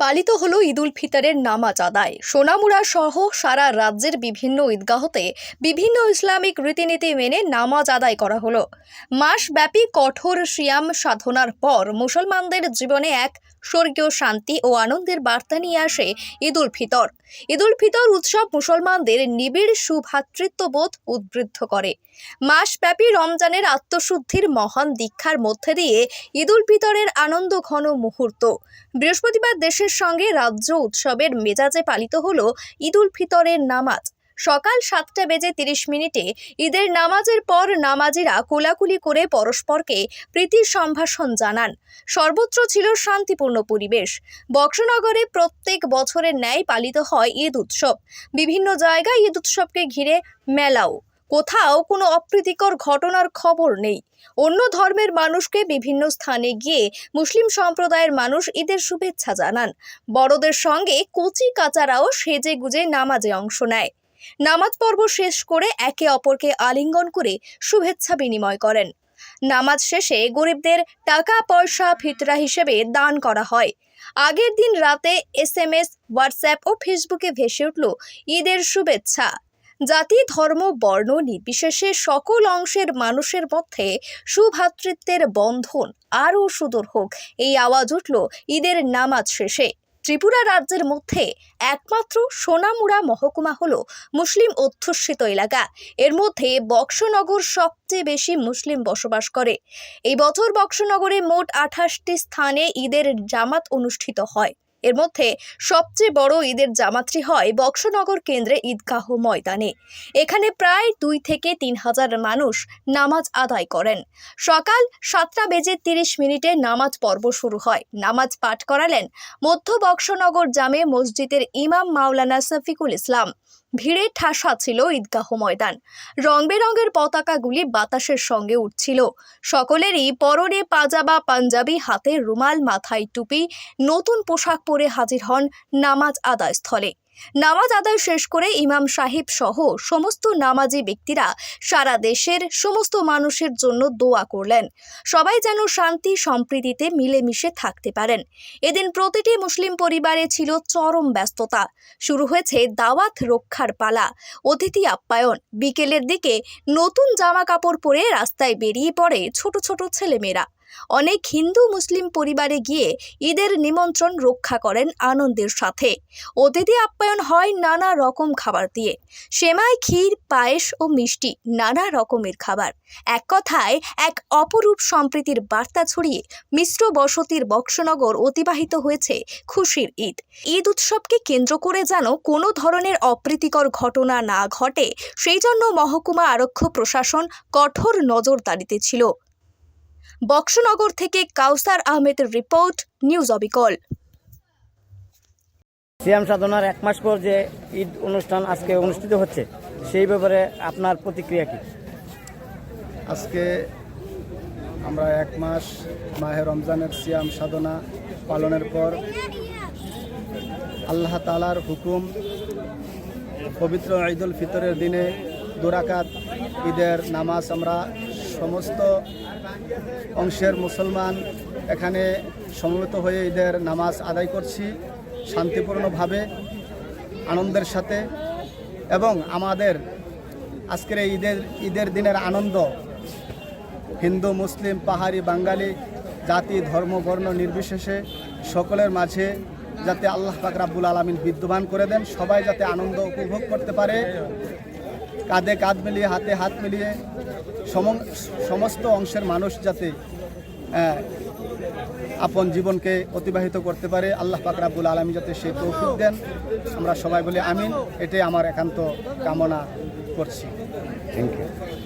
পালিত হলো ঈদুল ফিতরের নামাজ আদায়। সোনামুড়া সহ সারা রাজ্যের বিভিন্ন ঈদগাহতে বিভিন্ন ইসলামিক রীতিনীতি মেনে নামাজ আদায় করা হলো। মাসব্যাপী কঠোর সিয়াম সাধনার পর মুসলমানদের জীবনে এক স্বর্গীয় শান্তি ও আনন্দের বার্তা নিয়ে আসে ঈদুল ফিতর। ঈদুল ফিতর উৎসব মুসলমানদের নিবিড় সুভ্রাতৃত্ববোধ উদ্বৃদ্ধ করে। মাসব্যাপী রমজানের আত্মশুদ্ধির মহান দীক্ষার মধ্যে দিয়ে ঈদুল ফিতরের আনন্দ ঘন মুহূর্ত। বৃহস্পতিবার দেশের সঙ্গে রাজ্য উৎসবের মেজাজে পালিত হলো ঈদুল ফিতরের নামাজ। সকাল সাতটা বেজে তিরিশ মিনিটে ঈদের নামাজের পর নামাজিরা কোলাকুলি করে পরস্পরকে প্রীতি সম্ভাষণ জানান। সর্বত্র ছিল শান্তিপূর্ণ পরিবেশ। বক্সনগরে প্রত্যেক বছরের ন্যায় পালিত হয় ঈদ উৎসব। বিভিন্ন জায়গায় ঈদ উৎসবকে ঘিরে মেলাও। কোথাও কোনো অপ্রীতিকর ঘটনার খবর নেই। অন্য ধর্মের মানুষকে বিভিন্ন স্থানে গিয়ে মুসলিম সম্প্রদায়ের মানুষ ঈদের শুভেচ্ছা জানান। বড়দের সঙ্গে কচি কাচারাও সেজে গুজে নামাজে অংশ নেয়। নামাজ পর্ব শেষ করে একে অপরকে আলিঙ্গন করে শুভেচ্ছা বিনিময় করেন। নামাজ শেষে গরিবদের টাকা পয়সা ফিতরা হিসেবে দান করা হয়। আগের দিন রাতে এস এম এস হোয়াটসঅ্যাপ ও ফেসবুকে ভেসে উঠল ঈদের শুভেচ্ছা। জাতি, ধর্ম, বর্ণ, নির্বিশেষে সকল অংশের মানুষের মধ্যে সুভাতৃত্বের বন্ধন আরও সুদূর হোক। এই আওয়াজ উঠল ঈদের নামাজ শেষে। ত্রিপুরা রাজ্যের মধ্যে একমাত্র সোনামুড়া মহকুমা হল মুসলিম অধ্যুষিত এলাকা। এর মধ্যে বক্সনগর সবচেয়ে বেশি মুসলিম বসবাস করে। এই বছর বক্সনগরে মোট আঠাশটি স্থানে ঈদের জামাত অনুষ্ঠিত হয়। এর মধ্যে সবচেয়ে বড় ঈদের জামাতটি হয় বক্সনগর কেন্দ্রে ঈদগাহ ময়দানে। এখানে প্রায় দুই থেকে তিন হাজার মানুষ নামাজ আদায় করেন। সকাল সাতটা বেজে তিরিশ মিনিটে নামাজ পর্ব শুরু হয়। নামাজ পাঠ করালেন মধ্য বক্সনগর জামে মসজিদের ইমাম মাওলানা শফিকুল ইসলাম। ভিড়ে ঠাসা ছিল ঈদগাহ ময়দান। রং বেরঙের পতাকাগুলি বাতাসের সঙ্গে উঠছিল। সকলেরই পরনে পাজাবা পাঞ্জাবি, হাতে রুমাল, মাথায় টুপি, নতুন পোশাক পরে হাজির হন নামাজ আদায় স্থলে নামাজ আদায় শেষ করে ইমাম সাহেব সহ সমস্ত নামাজি ব্যক্তিরা সারা দেশের সমস্ত মানুষের জন্য দোয়া করলেন। সবাই যেন শান্তি সম্প্রীতিতে মিলেমিশে থাকতে পারেন। এদিন প্রতিটি মুসলিম পরিবারে ছিল চরম ব্যস্ততা। শুরু হয়েছে দাওয়াত রক্ষার পালা, অতিথি আপ্যায়ন। বিকেলের দিকে নতুন জামা কাপড় পরে রাস্তায় বেরিয়ে পড়ে ছোট ছোট ছেলেমেয়েরা। অনেক হিন্দু মুসলিম পরিবারে গিয়ে ঈদের নিমন্ত্রণ রক্ষা করেন আনন্দের সাথে। অতিথি আপ্যায়ন হয় নানা রকম খাবার দিয়ে। সেমাই, ক্ষীর, পায়েস ও মিষ্টি নানা রকমের খাবার। এক কথায়, এক অপরূপ সম্প্রীতির বার্তা ছড়িয়ে মিশ্র বসতির বক্সনগর অতিবাহিত হয়েছে খুশির ঈদ। ঈদ উৎসবকে কেন্দ্র করে যেন কোনো ধরনের অপ্রীতিকর ঘটনা না ঘটে, সেই জন্য মহকুমা আরক্ষ প্রশাসন কঠোর নজরদারিতে ছিল। বক্সনগর থেকে কাউসার আহমেদের রিপোর্ট নিউজ অবিকল। সিয়াম সাধনার এক মাস পর যে ঈদ অনুষ্ঠান আজকে অনুষ্ঠিত হচ্ছে সেই ব্যাপারে আপনার প্রতিক্রিয়া কি? আজকে আমরা এক মাস মাহে রমজানের সিয়াম সাধনা পালনের পর আল্লাহ তালার হুকুম পবিত্র ঈদুল ফিতরের দিনে দুরাকাত ঈদের নামাজ আমরা সমস্ত অংশের মুসলমান এখানে সমবেত হয়ে ঈদের নামাজ আদায় করছি, শান্তিপূর্ণভাবে, আনন্দের সাথে এবং আমাদের আজকের এই ঈদের ঈদের দিনের আনন্দ, হিন্দু, মুসলিম, পাহাড়ি, বাঙালি, জাতি, ধর্ম, বর্ণ নির্বিশেষে সকলের মাঝে যাতে আল্লাহ পাক রাব্বুল আলমিন বিদ্যমান করে দেন, সবাই যাতে আনন্দ উপভোগ করতে পারে। কাঁধে কাঁধ মিলিয়ে, হাতে হাত মিলিয়ে সম- সমস্ত অংশের মানুষ যাতে আপন জীবনকে অতিবাহিত করতে পারে, আল্লাহ পাকরাবুল আলমী যাতে সে তৌফিক দেন। আমরা সবাই বলি আমিন। এটাই আমার একান্ত কামনা করছি। Thank you